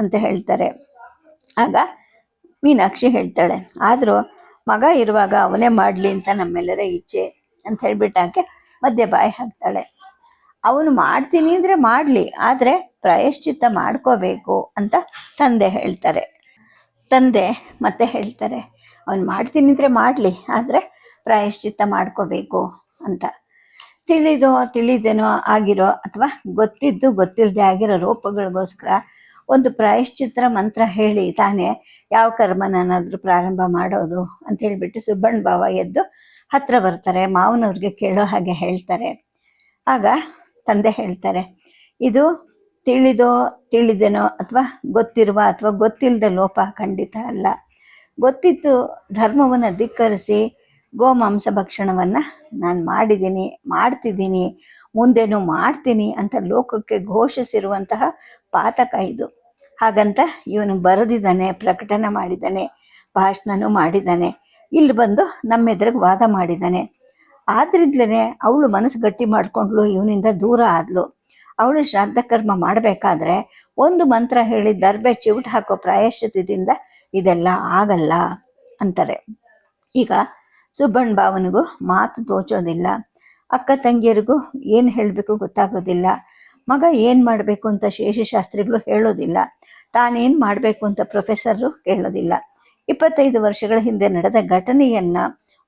ಅಂತ ಹೇಳ್ತಾರೆ. ಆಗ ಮೀನಾಕ್ಷಿ ಹೇಳ್ತಾಳೆ, ಆದರೂ ಮಗ ಇರುವಾಗ ಅವನೇ ಮಾಡಲಿ ಅಂತ ನಮ್ಮೆಲ್ಲರ ಇಚ್ಛೆ ಅಂತ ಹೇಳ್ಬಿಟ್ಟಾಕೆ ಮಧ್ಯೆ ಬಾಯಿ ಹಾಕ್ತಾಳೆ. ಅವನು ಮಾಡ್ತೀನಿ ಅಂದರೆ ಮಾಡಲಿ, ಆದರೆ ಪ್ರಾಯಶ್ಚಿತ್ತ ಮಾಡ್ಕೋಬೇಕು ಅಂತ ತಂದೆ ಹೇಳ್ತಾರೆ. ತಂದೆ ಮತ್ತೆ ಹೇಳ್ತಾರೆ, ಅವನು ಮಾಡ್ತೀನಿ ಅಂದರೆ ಮಾಡಲಿ, ಆದರೆ ಪ್ರಾಯಶ್ಚಿತ್ತ ಮಾಡ್ಕೋಬೇಕು ಅಂತ. ತಿಳಿದೋ ತಿಳಿದೇನೋ ಆಗಿರೋ ಅಥವಾ ಗೊತ್ತಿದ್ದು ಗೊತ್ತಿಲ್ಲದೆ ಆಗಿರೋ ರೋಪಗಳಿಗೋಸ್ಕರ ಒಂದು ಪ್ರಾಯಶ್ಚಿತ್ರ ಮಂತ್ರ ಹೇಳಿ ತಾನೇ ಯಾವ ಕರ್ಮನಾದ್ರೂ ಪ್ರಾರಂಭ ಮಾಡೋದು ಅಂತ ಹೇಳಿಬಿಟ್ಟು ಸುಬ್ಬಣ್ಣ ಬಾವ ಎದ್ದು ಹತ್ರ ಬರ್ತಾರೆ, ಮಾವನವ್ರಿಗೆ ಕೇಳೋ ಹಾಗೆ ಹೇಳ್ತಾರೆ. ಆಗ ತಂದೆ ಹೇಳ್ತಾರೆ, ಇದು ತಿಳಿದೋ ತಿಳಿದೇನೋ ಅಥವಾ ಗೊತ್ತಿರುವ ಅಥವಾ ಗೊತ್ತಿಲ್ಲದ ಲೋಪ ಖಂಡಿತ ಅಲ್ಲ. ಗೊತ್ತಿದ್ದು ಧರ್ಮವನ್ನು ಧಿಕ್ಕರಿಸಿ ಗೋಮಾಂಸ ಭಕ್ಷಣವನ್ನು ನಾನು ಮಾಡಿದ್ದೀನಿ, ಮಾಡ್ತಿದ್ದೀನಿ, ಮುಂದೇನು ಮಾಡ್ತೀನಿ ಅಂತ ಲೋಕಕ್ಕೆ ಘೋಷಿಸಿರುವಂತಹ ಪಾತಕ ಇದು. ಹಾಗಂತ ಇವನು ಬರೆದಿದ್ದಾನೆ ಪ್ರಕಟಣೆ ಮಾಡಿದ್ದಾನೆ, ಭಾಷಣನೂ ಮಾಡಿದ್ದಾನೆ. ಇಲ್ಲಿ ಬಂದು ನಮ್ಮೆದುರಿಗೆ ವಾದ ಮಾಡಿದ್ದಾನೆ. ಆದ್ರಿಂದಲೇ ಅವಳು ಮನಸ್ಸು ಗಟ್ಟಿ ಮಾಡಿಕೊಂಡ್ಳು, ಇವನಿಂದ ದೂರ ಆದ್ಲು. ಅವಳು ಶ್ರಾದ್ದ ಕರ್ಮ ಮಾಡಬೇಕಾದ್ರೆ ಒಂದು ಮಂತ್ರ ಹೇಳಿ ದರ್ಬೆ ಚಿವುಟ್ ಹಾಕೋ ಪ್ರಾಯಶ್ಚಿತದಿಂದ ಇದೆಲ್ಲ ಆಗಲ್ಲ ಅಂತಾರೆ. ಈಗ ಸುಬ್ಬಣ್ಣ ಭಾವನಿಗೂ ಮಾತು ತೋಚೋದಿಲ್ಲ. ಅಕ್ಕ ತಂಗಿಯರಿಗೂ ಏನು ಹೇಳಬೇಕು ಗೊತ್ತಾಗೋದಿಲ್ಲ. ಮಗ ಏನು ಮಾಡಬೇಕು ಅಂತ ಶೇಷಶಾಸ್ತ್ರಿಗಳು ಹೇಳೋದಿಲ್ಲ. ತಾನೇನು ಮಾಡಬೇಕು ಅಂತ ಪ್ರೊಫೆಸರು ಕೇಳೋದಿಲ್ಲ. ಇಪ್ಪತ್ತೈದು ವರ್ಷಗಳ ಹಿಂದೆ ನಡೆದ ಘಟನೆಯನ್ನ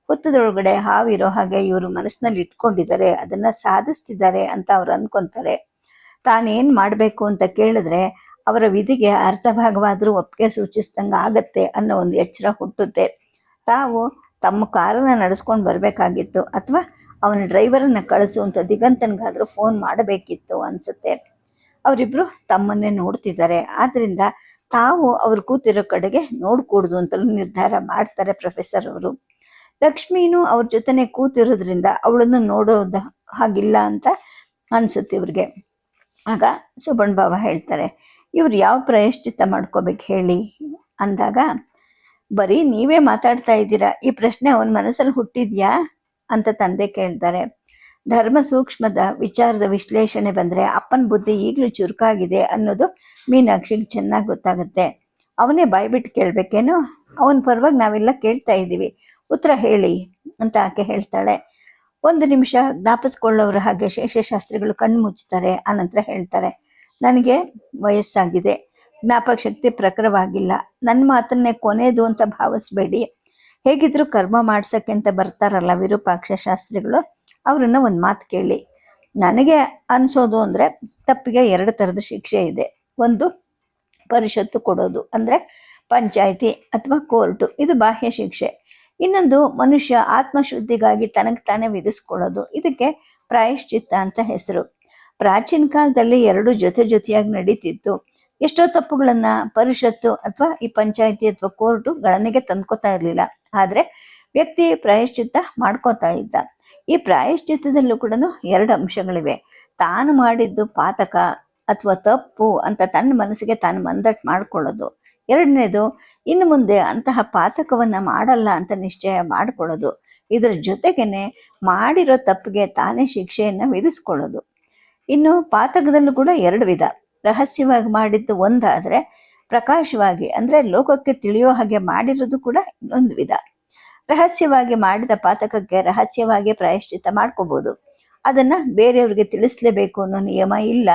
ಹುತ್ತದೊಳಗಡೆ ಹಾವಿರೋ ಹಾಗೆ ಇವರು ಮನಸ್ಸಿನಲ್ಲಿ ಇಟ್ಕೊಂಡಿದ್ದಾರೆ. ಅದನ್ನ ಸಾಧಿಸ್ತಿದ್ದಾರೆ ಅಂತ ಅವ್ರು ಅನ್ಕೊಂತಾರೆ. ತಾನೇನು ಮಾಡಬೇಕು ಅಂತ ಕೇಳಿದ್ರೆ ಅವರ ವಿಧಿಗೆ ಅರ್ಧ ಭಾಗವಾದರೂ ಒಪ್ಪಿಗೆ ಸೂಚಿಸ್ದಂಗೆ ಆಗತ್ತೆ ಅನ್ನೋ ಒಂದು ಎಚ್ಚರ ಹುಟ್ಟುತ್ತೆ. ತಾವು ತಮ್ಮ ಕಾರನ್ನು ನಡೆಸ್ಕೊಂಡು ಬರಬೇಕಾಗಿತ್ತು. ಅಥವಾ ಅವನ ಡ್ರೈವರನ್ನು ಕಳಿಸು ಅಂತ ದಿಗಂತನ್ಗಾದರೂ ಫೋನ್ ಮಾಡಬೇಕಿತ್ತು ಅನ್ಸುತ್ತೆ. ಅವರಿಬ್ಬರು ತಮ್ಮನ್ನೇ ನೋಡ್ತಿದ್ದಾರೆ. ಆದ್ದರಿಂದ ತಾವು ಅವ್ರು ಕೂತಿರೋ ಕಡೆಗೆ ನೋಡ್ಕೂಡ್ದು ಅಂತಲೂ ನಿರ್ಧಾರ ಮಾಡ್ತಾರೆ ಪ್ರೊಫೆಸರ್ ಅವರು. ಲಕ್ಷ್ಮೀನು ಅವ್ರ ಜೊತೆನೆ ಕೂತಿರೋದ್ರಿಂದ ಅವಳನ್ನು ನೋಡೋದ ಹಾಗಿಲ್ಲ ಅಂತ ಅನ್ಸುತ್ತೆ ಇವ್ರಿಗೆ. ಆಗ ಸುಬಣ್ ಬಾಬಾ ಹೇಳ್ತಾರೆ, ಇವ್ರು ಯಾವ ಪ್ರಾಯಶ್ಚಿತ್ತ ಮಾಡ್ಕೋಬೇಕು ಹೇಳಿ? ಅಂದಾಗ, ಬರೀ ನೀವೇ ಮಾತಾಡ್ತಾ ಇದ್ದೀರಾ? ಈ ಪ್ರಶ್ನೆ ಅವನ ಮನಸ್ಸಲ್ಲಿ ಹುಟ್ಟಿದ್ಯಾ? ಅಂತ ತಂದೆ ಕೇಳ್ತಾರೆ. ಧರ್ಮ ಸೂಕ್ಷ್ಮದ ವಿಚಾರದ ವಿಶ್ಲೇಷಣೆ ಬಂದರೆ ಅಪ್ಪನ ಬುದ್ಧಿ ಈಗಲೂ ಚುರುಕಾಗಿದೆ ಅನ್ನೋದು ಮೀನಾಕ್ಷಿಗೆ ಚೆನ್ನಾಗಿ ಗೊತ್ತಾಗುತ್ತೆ. ಅವನೇ ಬಾಯ್ಬಿಟ್ಟು ಕೇಳಬೇಕೇನೋ? ಅವನ ಪರವಾಗಿ ನಾವೆಲ್ಲ ಕೇಳ್ತಾ ಇದ್ದೀವಿ. ಉತ್ತರ ಹೇಳಿ ಅಂತ ಆಕೆ ಹೇಳ್ತಾಳೆ. ಒಂದು ನಿಮಿಷ ಜ್ಞಾಪಿಸ್ಕೊಳ್ಳೋರು ಹಾಗೆ ಶೇಷಶಾಸ್ತ್ರಿಗಳು ಕಣ್ಣು ಮುಚ್ಚುತ್ತಾರೆ ಆನಂತರ ಹೇಳ್ತಾರೆ. ನನಗೆ ವಯಸ್ಸಾಗಿದೆ. ಜ್ಞಾಪಕ ಶಕ್ತಿ ಪ್ರಖರವಾಗಿಲ್ಲ. ನನ್ನ ಮಾತನ್ನೇ ಕೊನೆಯದು ಅಂತ ಭಾವಿಸ್ಬೇಡಿ. ಹೇಗಿದ್ರು ಕರ್ಮ ಮಾಡ್ಸಕ್ಕೆ ಅಂತ ಬರ್ತಾರಲ್ಲ ವಿರೂಪಾಕ್ಷ ಶಾಸ್ತ್ರಿಗಳು, ಅವ್ರನ್ನ ಒಂದು ಮಾತು ಕೇಳಿ. ನನಗೆ ಅನ್ಸೋದು ಅಂದರೆ ತಪ್ಪಿಗೆ ಎರಡು ಥರದ ಶಿಕ್ಷೆ ಇದೆ. ಒಂದು, ಪರಿಷತ್ತು ಕೊಡೋದು ಅಂದರೆ ಪಂಚಾಯಿತಿ ಅಥವಾ ಕೋರ್ಟು, ಇದು ಬಾಹ್ಯ ಶಿಕ್ಷೆ. ಇನ್ನೊಂದು, ಮನುಷ್ಯ ಆತ್ಮಶುದ್ಧಿಗಾಗಿ ತನಗೆ ತಾನೇ ವಿಧಿಸ್ಕೊಳ್ಳೋದು, ಇದಕ್ಕೆ ಪ್ರಾಯಶ್ಚಿತ್ತ ಅಂತ ಹೆಸರು. ಪ್ರಾಚೀನ ಕಾಲದಲ್ಲಿ ಎರಡು ಜೊತೆ ಜೊತೆಯಾಗಿ ನಡೀತಿತ್ತು. ಎಷ್ಟೋ ತಪ್ಪುಗಳನ್ನ ಪರಿಷತ್ತು ಅಥವಾ ಈ ಪಂಚಾಯಿತಿ ಅಥವಾ ಕೋರ್ಟು ಗಣನೆಗೆ ತಂದ್ಕೋತಾ ಇರಲಿಲ್ಲ. ಆದರೆ ವ್ಯಕ್ತಿ ಪ್ರಾಯಶ್ಚಿತ್ತ ಮಾಡ್ಕೋತಾ ಇದ್ದ. ಈ ಪ್ರಾಯಶ್ಚಿತ್ತದಲ್ಲೂ ಕೂಡ ಎರಡು ಅಂಶಗಳಿವೆ. ತಾನು ಮಾಡಿದ್ದು ಪಾತಕ ಅಥವಾ ತಪ್ಪು ಅಂತ ತನ್ನ ಮನಸ್ಸಿಗೆ ತಾನು ಮಂದಟ್ ಮಾಡ್ಕೊಳ್ಳೋದು. ಎರಡನೇದು, ಇನ್ನು ಮುಂದೆ ಅಂತಹ ಪಾತಕವನ್ನ ಮಾಡಲ್ಲ ಅಂತ ನಿಶ್ಚಯ ಮಾಡ್ಕೊಳ್ಳೋದು. ಇದರ ಜೊತೆಗೇನೆ ಮಾಡಿರೋ ತಪ್ಪಿಗೆ ತಾನೇ ಶಿಕ್ಷೆಯನ್ನ ವಿಧಿಸ್ಕೊಳ್ಳೋದು. ಇನ್ನು ಪಾತಕದಲ್ಲೂ ಕೂಡ ಎರಡು ವಿಧ. ರಹಸ್ಯವಾಗಿ ಮಾಡಿದ್ದು ಒಂದಾದರೆ ಪ್ರಕಾಶವಾಗಿ, ಅಂದರೆ ಲೋಕಕ್ಕೆ ತಿಳಿಯೋ ಹಾಗೆ ಮಾಡಿರೋದು ಕೂಡ ಇನ್ನೊಂದು ವಿಧ. ರಹಸ್ಯವಾಗಿ ಮಾಡಿದ ಪಾತಕಕ್ಕೆ ರಹಸ್ಯವಾಗಿ ಪ್ರಾಯಶ್ಚಿತ ಮಾಡ್ಕೋಬೋದು. ಅದನ್ನು ಬೇರೆಯವ್ರಿಗೆ ತಿಳಿಸ್ಲೇಬೇಕು ಅನ್ನೋ ನಿಯಮ ಇಲ್ಲ.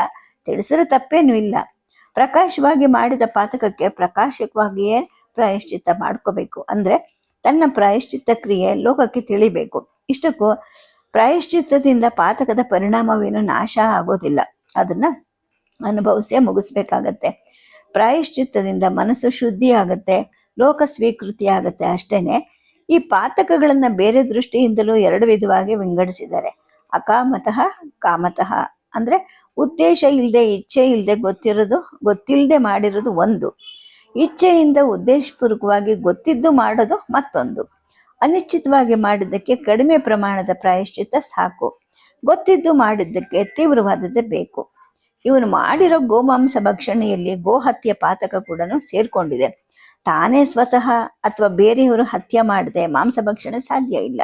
ತಿಳಿಸಿದ್ರೆ ತಪ್ಪೇನೂ ಇಲ್ಲ. ಪ್ರಕಾಶವಾಗಿ ಮಾಡಿದ ಪಾತಕಕ್ಕೆ ಪ್ರಕಾಶಕವಾಗಿಯೇ ಪ್ರಾಯಶ್ಚಿತ್ತ ಮಾಡ್ಕೋಬೇಕು. ಅಂದರೆ ತನ್ನ ಪ್ರಾಯಶ್ಚಿತ್ತ ಕ್ರಿಯೆ ಲೋಕಕ್ಕೆ ತಿಳಿಬೇಕು. ಇಷ್ಟಕ್ಕೂ ಪ್ರಾಯಶ್ಚಿತ್ತದಿಂದ ಪಾತಕದ ಪರಿಣಾಮವೇನು ನಾಶ ಆಗೋದಿಲ್ಲ. ಅದನ್ನ ಅನುಭವಿಸೇ ಮುಗಿಸ್ಬೇಕಾಗತ್ತೆ. ಪ್ರಾಯಶ್ಚಿತ್ತದಿಂದ ಮನಸ್ಸು ಶುದ್ಧಿ ಆಗತ್ತೆ ಲೋಕ ಸ್ವೀಕೃತಿ ಆಗತ್ತೆ ಅಷ್ಟೇನೆ. ಈ ಪಾತಕಗಳನ್ನ ಬೇರೆ ದೃಷ್ಟಿಯಿಂದಲೂ ಎರಡು ವಿಧವಾಗಿ ವಿಂಗಡಿಸಿದ್ದಾರೆ. ಅಕಾಮತಃ, ಕಾಮತಃ. ಅಂದ್ರೆ ಉದ್ದೇಶ ಇಲ್ಲದೆ ಇಚ್ಛೆ ಇಲ್ಲದೆ ಗೊತ್ತಿರೋದು ಗೊತ್ತಿಲ್ಲದೆ ಮಾಡಿರೋದು ಒಂದು. ಇಚ್ಛೆಯಿಂದ ಉದ್ದೇಶಪೂರ್ವಕವಾಗಿ ಗೊತ್ತಿದ್ದು ಮಾಡೋದು ಮತ್ತೊಂದು. ಅನಿಶ್ಚಿತವಾಗಿ ಮಾಡಿದ್ದಕ್ಕೆ ಕಡಿಮೆ ಪ್ರಮಾಣದ ಪ್ರಾಯಶ್ಚಿತ್ತ ಸಾಕು. ಗೊತ್ತಿದ್ದು ಮಾಡಿದ್ದಕ್ಕೆ ತೀವ್ರವಾದದ್ದೇ ಬೇಕು. ಇವನು ಮಾಡಿರೋ ಗೋಮಾಂಸ ಭಕ್ಷಣೆಯಲ್ಲಿ ಗೋಹತ್ಯೆ ಪಾತಕ ಕೂಡ ಸೇರ್ಕೊಂಡಿದೆ. ತಾನೇ ಸ್ವತಃ ಅಥವಾ ಬೇರೆಯವರು ಹತ್ಯೆ ಮಾಡದೆ ಮಾಂಸ ಭಕ್ಷಣೆ ಸಾಧ್ಯ ಇಲ್ಲ.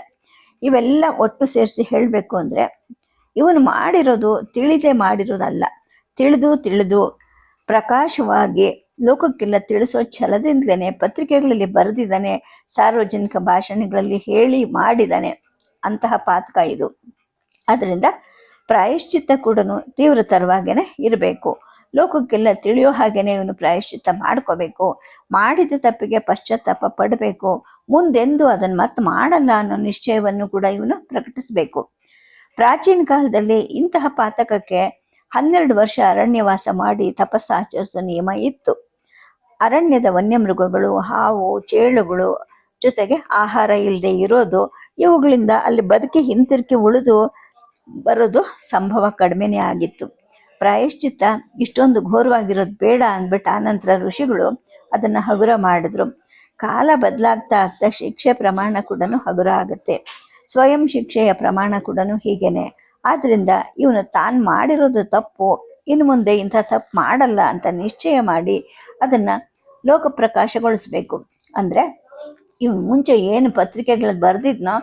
ಇವೆಲ್ಲ ಒಟ್ಟು ಸೇರಿಸಿ ಹೇಳಬೇಕು ಅಂದರೆ, ಇವನು ಮಾಡಿರೋದು ತಿಳಿದೇ ಮಾಡಿರೋದಲ್ಲ. ತಿಳಿದು ತಿಳಿದು ಪ್ರಕಾಶವಾಗಿ ಲೋಕಕ್ಕೆಲ್ಲ ತಿಳಿಸೋ ಛಲದಿಂದಲೇ ಪತ್ರಿಕೆಗಳಲ್ಲಿ ಬರೆದಿದ್ದಾನೆ, ಸಾರ್ವಜನಿಕ ಭಾಷಣಗಳಲ್ಲಿ ಹೇಳಿ ಮಾಡಿದ್ದಾನೆ. ಅಂತಹ ಪಾತಕ ಇದು. ಅದರಿಂದ ಪ್ರಾಯಶ್ಚಿತ್ತ ಕೂಡ ತೀವ್ರತರವಾಗೇ ಇರಬೇಕು. ಲೋಕಕ್ಕೆಲ್ಲ ತಿಳಿಯೋ ಹಾಗೇನೆ ಇವನು ಪ್ರಾಯಶ್ಚಿತ್ತ ಮಾಡ್ಕೋಬೇಕು. ಮಾಡಿದ ತಪ್ಪಿಗೆ ಪಶ್ಚಾತ್ತಾಪ ಪಡಬೇಕು. ಮುಂದೆಂದು ಅದನ್ನು ಮತ್ತೆ ಮಾಡಲ್ಲ ಅನ್ನೋ ನಿಶ್ಚಯವನ್ನು ಕೂಡ ಇವನು ಪ್ರಕಟಿಸಬೇಕು. ಪ್ರಾಚೀನ ಕಾಲದಲ್ಲಿ ಇಂತಹ ಪಾತಕಕ್ಕೆ ಹನ್ನೆರಡು ವರ್ಷ ಅರಣ್ಯವಾಸ ಮಾಡಿ ತಪಸ್ಸು ಆಚರಿಸೋ ನಿಯಮ ಇತ್ತು. ಅರಣ್ಯದ ವನ್ಯಮೃಗಗಳು, ಹಾವು, ಚೇಳುಗಳು ಜೊತೆಗೆ ಆಹಾರ ಇಲ್ಲದೆ ಇರೋದು, ಇವುಗಳಿಂದ ಅಲ್ಲಿ ಬದುಕಿ ಹಿಂತಿರುಗಿ ಉಳಿದು ಬರೋದು ಸಂಭವ ಕಡಿಮೆನೇ ಆಗಿತ್ತು. ಪ್ರಾಯಶ್ಚಿತ್ತ ಇಷ್ಟೊಂದು ಘೋರವಾಗಿರೋದು ಬೇಡ ಅಂದ್ಬಿಟ್ಟು ಆನಂತರ ಋಷಿಗಳು ಅದನ್ನು ಹಗುರ ಮಾಡಿದ್ರು. ಕಾಲ ಬದಲಾಗ್ತಾ ಆಗ್ತಾ ಶಿಕ್ಷೆ ಪ್ರಮಾಣ ಕೂಡ ಹಗುರ ಆಗುತ್ತೆ. ಸ್ವಯಂ ಶಿಕ್ಷೆಯ ಪ್ರಮಾಣ ಕೂಡ ಹೀಗೇನೆ. ಆದ್ದರಿಂದ ಇವನು ತಾನು ಮಾಡಿರೋದು ತಪ್ಪು ಇನ್ನು ಮುಂದೆ ಇಂಥ ತಪ್ಪು ಮಾಡಲ್ಲ ಅಂತ ನಿಶ್ಚಯ ಮಾಡಿ ಅದನ್ನು ಲೋಕ ಪ್ರಕಾಶಗೊಳಿಸ್ಬೇಕು ಅಂದರೆ ಇವನು ಮುಂಚೆ ಏನು ಪತ್ರಿಕೆಗಳಲ್ಲಿ ಬರೆದಿದ್ನೋ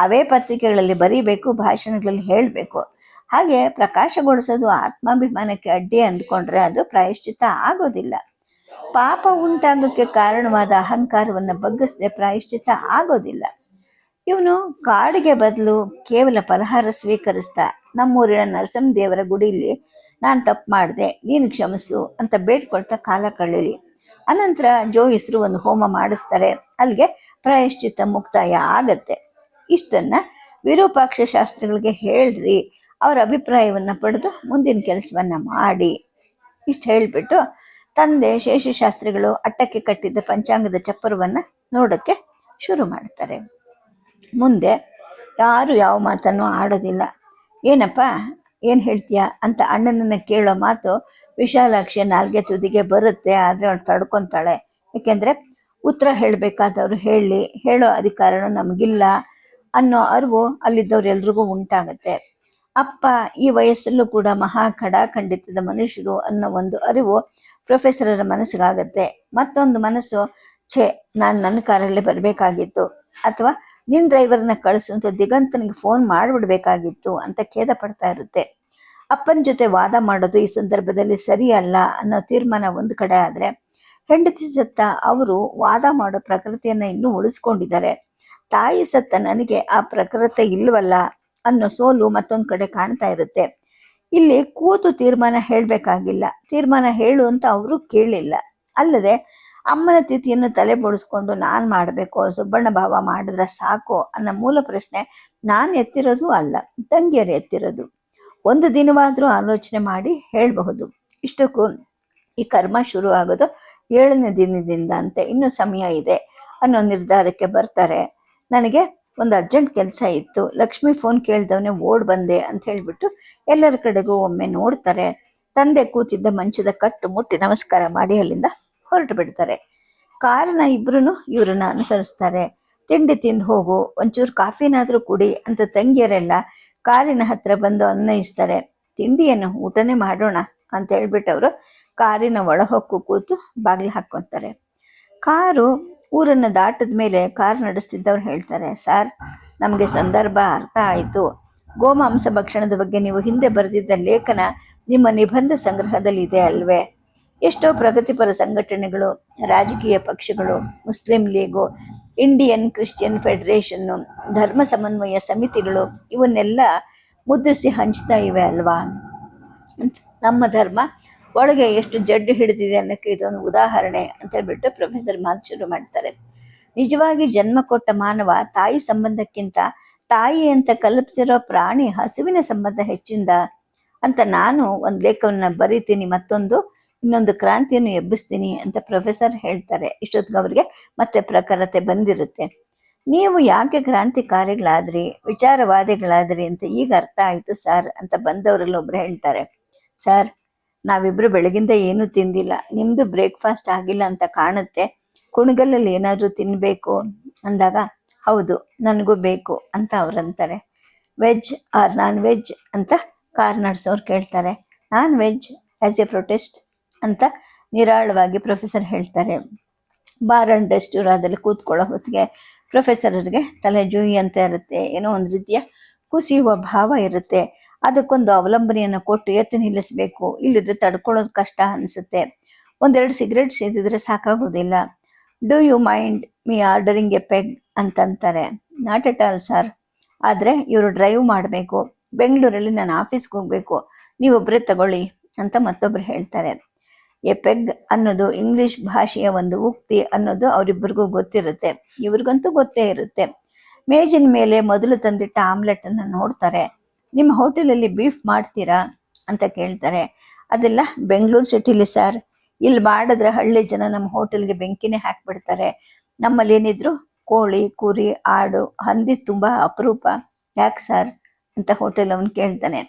ಅವೇ ಪತ್ರಿಕೆಗಳಲ್ಲಿ ಬರೀಬೇಕು, ಭಾಷಣಗಳಲ್ಲಿ ಹೇಳಬೇಕು. ಹಾಗೆ ಪ್ರಕಾಶಗೊಳಿಸೋದು ಆತ್ಮಾಭಿಮಾನಕ್ಕೆ ಅಡ್ಡಿ ಅಂದ್ಕೊಂಡ್ರೆ ಅದು ಪ್ರಾಯಶ್ಚಿತ್ತ ಆಗೋದಿಲ್ಲ. ಪಾಪ ಉಂಟಾಗೋಕ್ಕೆ ಕಾರಣವಾದ ಅಹಂಕಾರವನ್ನು ಬಗ್ಗಿಸದೆ ಪ್ರಾಯಶ್ಚಿತ್ತ ಆಗೋದಿಲ್ಲ. ಇವನು ಕಾಡಿಗೆ ಬದಲು ಕೇವಲ ಫಲಹಾರ ಸ್ವೀಕರಿಸ್ತಾ, ನಮ್ಮೂರಿನ ನರಸಿಂಹ ದೇವರ ಗುಡಿಲಿ ನಾನು ತಪ್ಪು ಮಾಡಿದೆ, ನೀನು ಕ್ಷಮಿಸು ಅಂತ ಬೇಡ್ಕೊಳ್ತಾ ಕಾಲ ಕಳೀಲಿ. ಅನಂತರ ಜೋಯಿಸರು ಒಂದು ಹೋಮ ಮಾಡಿಸ್ತಾರೆ. ಅಲ್ಲಿಗೆ ಪ್ರಾಯಶ್ಚಿತ್ತ ಮುಕ್ತಾಯ ಆಗತ್ತೆ. ಇಷ್ಟನ್ನ ವಿರೂಪಾಕ್ಷ ಶಾಸ್ತ್ರಿಗಳಿಗೆ ಹೇಳ್ರಿ. ಅವರ ಅಭಿಪ್ರಾಯವನ್ನು ಪಡೆದು ಮುಂದಿನ ಕೆಲಸವನ್ನು ಮಾಡಿ. ಇಷ್ಟು ಹೇಳಿಬಿಟ್ಟು ತಂದೆ ಶೇಷಶಾಸ್ತ್ರಿಗಳು ಅಟ್ಟಕ್ಕೆ ಕಟ್ಟಿದ್ದ ಪಂಚಾಂಗದ ಚಪ್ಪರವನ್ನು ನೋಡೋಕ್ಕೆ ಶುರು ಮಾಡ್ತಾರೆ. ಮುಂದೆ ಯಾರು ಯಾವ ಮಾತನ್ನು ಆಡೋದಿಲ್ಲ. ಏನಪ್ಪ, ಏನು ಹೇಳ್ತೀಯಾ ಅಂತ ಅಣ್ಣನನ್ನು ಕೇಳೋ ಮಾತು ವಿಶಾಲಾಕ್ಷಿ ನಾಲ್ಗೆ ತುದಿಗೆ ಬರುತ್ತೆ, ಆದರೆ ಅವಳು ತಡ್ಕೊತಾಳೆ. ಏಕೆಂದರೆ ಉತ್ತರ ಹೇಳಬೇಕಾದವ್ರು ಹೇಳಿ, ಹೇಳೋ ಅಧಿಕಾರನೂ ನಮಗಿಲ್ಲ. ಅನ್ನೋ ಅರಿವು ಅಲ್ಲಿದ್ದವ್ರೆಲ್ರಿಗೂ ಉಂಟಾಗತ್ತೆ. ಅಪ್ಪ ಈ ವಯಸ್ಸಲ್ಲೂ ಕೂಡ ಮಹಾ ಖಡಾಖಂಡಿತದ ಮನುಷ್ಯರು ಅನ್ನೋ ಒಂದು ಅರಿವು ಪ್ರೊಫೆಸರರ ಮನಸ್ಸಿಗಾಗತ್ತೆ. ಮತ್ತೊಂದು ಮನಸ್ಸು, ಛೇ, ನಾನು ನನ್ನ ಕಾರಲ್ಲೇ ಬರಬೇಕಾಗಿತ್ತು. ಅಥವಾ ನಿನ್ನ ಡ್ರೈವರ್ನ ಕಳಿಸು ಅಂತ ದಿಗಂತನಿಗೆ ಫೋನ್ ಮಾಡಿಬಿಡ್ಬೇಕಾಗಿತ್ತು ಅಂತ ಖೇದ ಪಡ್ತಾ ಇರುತ್ತೆ. ಅಪ್ಪನ ಜೊತೆ ವಾದ ಮಾಡೋದು ಈ ಸಂದರ್ಭದಲ್ಲಿ ಸರಿಯಲ್ಲ ಅನ್ನೋ ತೀರ್ಮಾನ ಒಂದು ಕಡೆ ಆದರೆ, ಹೆಂಡತಿ ಸತ್ತ ಅವರು ವಾದ ಮಾಡೋ ಪ್ರಕೃತಿಯನ್ನು ಇನ್ನೂ ಉಳಿಸ್ಕೊಂಡಿದ್ದಾರೆ. ತಾಯಿ ಸತ್ತ ನನಗೆ ಆ ಪ್ರಕೃತಿ ಇಲ್ವಲ್ಲ ಅನ್ನೋ ಸೋಲು ಮತ್ತೊಂದು ಕಡೆ ಕಾಣ್ತಾ ಇರುತ್ತೆ. ಇಲ್ಲಿ ಕೂತು ತೀರ್ಮಾನ ಹೇಳಬೇಕಾಗಿಲ್ಲ. ತೀರ್ಮಾನ ಹೇಳು ಅಂತ ಅವರು ಕೇಳಿಲ್ಲ. ಅಲ್ಲದೆ ಅಮ್ಮನ ತಿಥಿಯನ್ನು ತಲೆ ಬೋಡಿಸ್ಕೊಂಡು ನಾನು ಮಾಡಬೇಕು, ಸುಬ್ಬಣ್ಣ ಭಾವ ಮಾಡಿದ್ರೆ ಸಾಕು ಅನ್ನೋ ಮೂಲ ಪ್ರಶ್ನೆ ನಾನು ಎತ್ತಿರೋದು ಅಲ್ಲ, ತಂಗಿಯರು ಎತ್ತಿರೋದು. ಒಂದು ದಿನವಾದರೂ ಆಲೋಚನೆ ಮಾಡಿ ಹೇಳಬಹುದು. ಇಷ್ಟಕ್ಕೂ ಈ ಕರ್ಮ ಶುರು ಆಗೋದು ಏಳನೇ ದಿನದಿಂದ ಅಂತೆ ಇನ್ನೂ ಸಮಯ ಇದೆ ಅನ್ನೋ ನಿರ್ಧಾರಕ್ಕೆ ಬರ್ತಾರೆ. ನನಗೆ ಒಂದು ಅರ್ಜೆಂಟ್ ಕೆಲಸ ಇತ್ತು. ಲಕ್ಷ್ಮಿ ಫೋನ್ ಕೇಳ್ದವನೇ ಓಡ್ ಬಂದೆ ಅಂತ ಹೇಳಿಬಿಟ್ಟು ಎಲ್ಲರ ಕಡೆಗೂ ಒಮ್ಮೆ ನೋಡ್ತಾರೆ. ತಂದೆ ಕೂತಿದ್ದ ಮಂಚದ ಕಟ್ಟು ಮುಟ್ಟಿ ನಮಸ್ಕಾರ ಮಾಡಿ ಅಲ್ಲಿಂದ ಹೊರಟು ಬಿಡ್ತಾರೆ. ಕಾರಣ ಇಬ್ರು ಇವ್ರನ್ನ ಅನುಸರಿಸ್ತಾರೆ. ತಿಂಡಿ ತಿಂದು ಹೋಗು, ಒಂಚೂರು ಕಾಫಿನಾದರೂ ಕುಡಿ ಅಂತ ತಂಗಿಯರೆಲ್ಲ ಕಾರಿನ ಹತ್ರ ಬಂದು ಅನ್ವಯಿಸ್ತಾರೆ. ತಿಂಡಿಯನ್ನು ಊಟನೇ ಮಾಡೋಣ ಅಂತ ಹೇಳ್ಬಿಟ್ಟು ಅವರು ಕಾರಿನ ಒಳಹೊಕ್ಕು ಕೂತು ಬಾಗಿಲು ಹಾಕ್ಕೊತಾರೆ. ಕಾರು ಊರನ್ನು ದಾಟದ ಮೇಲೆ ಕಾರ್ ನಡೆಸ್ತಿದ್ದವ್ರು ಹೇಳ್ತಾರೆ, ಸರ್, ನಮಗೆ ಸಂದರ್ಭ ಅರ್ಥ ಆಯಿತು. ಗೋಮಾಂಸ ಭಕ್ಷಣದ ಬಗ್ಗೆ ನೀವು ಹಿಂದೆ ಬರೆದಿದ್ದ ಲೇಖನ ನಿಮ್ಮ ನಿಬಂಧ ಸಂಗ್ರಹದಲ್ಲಿ ಇದೆ ಅಲ್ವೇ? ಎಷ್ಟೋ ಪ್ರಗತಿಪರ ಸಂಘಟನೆಗಳು, ರಾಜಕೀಯ ಪಕ್ಷಗಳು, ಮುಸ್ಲಿಂ ಲೀಗು, ಇಂಡಿಯನ್ ಕ್ರಿಶ್ಚಿಯನ್ ಫೆಡರೇಷನ್ನು, ಧರ್ಮ ಸಮನ್ವಯ ಸಮಿತಿಗಳು, ಇವನ್ನೆಲ್ಲ ಮುದ್ರಿಸಿ ಹಂಚ್ತಾ ಇವೆ ಅಲ್ವಾ? ನಮ್ಮ ಧರ್ಮ ಒಳಗೆ ಎಷ್ಟು ಜಡ್ಡು ಹಿಡಿದಿದೆ ಅನ್ನೋಕ್ಕೆ ಇದೊಂದು ಉದಾಹರಣೆ ಅಂತ ಹೇಳ್ಬಿಟ್ಟು ಪ್ರೊಫೆಸರ್ ಮಾತು ಶುರು ಮಾಡ್ತಾರೆ. ನಿಜವಾಗಿ ಜನ್ಮ ಕೊಟ್ಟ ಮಾನವ ತಾಯಿ ಸಂಬಂಧಕ್ಕಿಂತ ತಾಯಿ ಅಂತ ಕಲ್ಪಿಸಿರೋ ಪ್ರಾಣಿ ಹಸುವಿನ ಸಂಬಂಧ ಹೆಚ್ಚಿಂದ? ಅಂತ ನಾನು ಒಂದು ಲೇಖವನ್ನ ಬರೀತೀನಿ, ಮತ್ತೊಂದು, ಇನ್ನೊಂದು ಕ್ರಾಂತಿಯನ್ನು ಎಬ್ಬಿಸ್ತೀನಿ ಅಂತ ಪ್ರೊಫೆಸರ್ ಹೇಳ್ತಾರೆ. ಇಷ್ಟೊತ್ತಿಗೆ ಅವರಿಗೆ ಮತ್ತೆ ಪ್ರಖರತೆ ಬಂದಿರುತ್ತೆ. ನೀವು ಯಾಕೆ ಕ್ರಾಂತಿಕಾರಿಗಳಾದ್ರಿ, ವಿಚಾರವಾದಿಗಳಾದ್ರಿ ಅಂತ ಈಗ ಅರ್ಥ ಆಯ್ತು ಸರ್ ಅಂತ ಬಂದವರಲ್ಲಿ ಒಬ್ರು ಹೇಳ್ತಾರೆ. ಸರ್ ನಾವಿಬ್ರು ಬೆಳಗಿಂದ ಏನು ತಿಂದಿಲ್ಲ. ನಿಮ್ದು ಬ್ರೇಕ್ಫಾಸ್ಟ್ ಆಗಿಲ್ಲ ಅಂತ ಕಾಣುತ್ತೆ. ಕುಣಿಗಲಲ್ಲಿ ಏನಾದರೂ ತಿನ್ನಬೇಕು ಅಂದಾಗ, ಹೌದು, ನನಗೂ ಬೇಕು ಅಂತ ಅವ್ರಂತಾರೆ ವೆಜ್ ಆರ್ ನಾನ್ ವೆಜ್ ಅಂತ ಕಾರ್ ನಡೆಸೋರು ಕೇಳ್ತಾರೆ. Non veg as a protest ಅಂತ ನಿರಾಳವಾಗಿ ಪ್ರೊಫೆಸರ್ ಹೇಳ್ತಾರೆ. ಬಾರ್ ಅಂಡ್ ರೆಸ್ಟೋರಾದಲ್ಲಿ ಕೂತ್ಕೊಳ್ಳೋ ಹೊತ್ತಿಗೆ ಪ್ರೊಫೆಸರ್ಗೆ ತಲೆ ಜೂಯಿ ಅಂತ ಇರುತ್ತೆ. ಏನೋ ಒಂದು ರೀತಿಯ ಕುಸಿಯುವ ಭಾವ ಇರುತ್ತೆ. ಅದಕ್ಕೊಂದು ಅವಲಂಬನೆಯನ್ನು ಕೊಟ್ಟು ಎತ್ತು ನಿಲ್ಲಿಸಬೇಕು. ಇಲ್ಲದ್ರೆ ತಡ್ಕೊಳ್ಳೋದು ಕಷ್ಟ ಅನಿಸುತ್ತೆ. ಒಂದೆರಡು ಸಿಗರೇಟ್ ಸೇದಿದ್ರೆ ಸಾಕಾಗೋದಿಲ್ಲ. Do you mind me ordering a peg ಅಂತಂತಾರೆ. Not at all sir ಆದರೆ ಇವರು ಡ್ರೈವ್ ಮಾಡಬೇಕು. ಬೆಂಗಳೂರಲ್ಲಿ ನಾನು ಆಫೀಸ್ಗೆ ಹೋಗಬೇಕು. ನೀವೊಬ್ಬರೇ ತಗೊಳ್ಳಿ ಅಂತ ಮತ್ತೊಬ್ರು ಹೇಳ್ತಾರೆ. ಎ ಪೆಗ್ ಅನ್ನೋದು ಇಂಗ್ಲಿಷ್ ಭಾಷೆಯ ಒಂದು ಉಕ್ತಿ ಅನ್ನೋದು ಅವರಿಬ್ಬರಿಗೂ ಗೊತ್ತಿರುತ್ತೆ. ಇವ್ರಿಗಂತೂ ಗೊತ್ತೇ ಇರುತ್ತೆ. ಮೇಜಿನ ಮೇಲೆ ಮೊದಲು ತಂದಿಟ್ಟ ಆಮ್ಲೆಟ್ ಅನ್ನು ನೋಡ್ತಾರೆ. ನಿಮ್ಮ ಹೋಟೆಲಲ್ಲಿ ಬೀಫ್ ಮಾಡ್ತೀರಾ ಅಂತ ಕೇಳ್ತಾರೆ. ಅದೆಲ್ಲ ಬೆಂಗಳೂರು ಸಿಟಿಲಿ ಸರ್ ಇಲ್ಲಿ ಮಾಡಿದ್ರೆ ಹಳ್ಳಿ ಜನ ನಮ್ಮ ಹೋಟೆಲ್ಗೆ ಬೆಂಕಿನೇ ಹಾಕ್ಬಿಡ್ತಾರೆ. ನಮ್ಮಲ್ಲಿ ಏನಿದ್ರು ಕೋಳಿ, ಕುರಿ, ಆಡು, ಹಂದಿ ತುಂಬ ಅಪರೂಪ. ಯಾಕೆ ಸರ್ ಅಂತ ಹೋಟೆಲ್ ಅವನು ಕೇಳ್ತಾನೆ.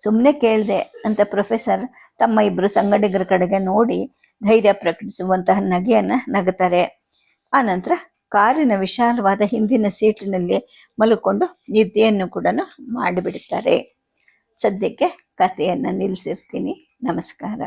ಸುಮ್ಮನೆ ಕೇಳಿದೆ ಅಂತ ಪ್ರೊಫೆಸರ್ ತಮ್ಮ ಇಬ್ಬರು ಸಂಗಡಿಗರ ಕಡೆಗೆ ನೋಡಿ ಧೈರ್ಯ ಪ್ರಕಟಿಸುವಂತಹ ನಗೆಯನ್ನು ನಗುತ್ತಾರೆ ಆನಂತರ ಕಾರಿನ ವಿಶಾಲವಾದ ಹಿಂದಿನ ಸೀಟಿನಲ್ಲಿ ಮಲ್ಕೊಂಡು ನಿದ್ದೆಯನ್ನು ಕೂಡ ಮಾಡಿಬಿಡ್ತಾರೆ ಸದ್ಯಕ್ಕೆ ಕಥೆಯನ್ನು ನಿಲ್ಲಿಸಿರ್ತೀನಿ. ನಮಸ್ಕಾರ.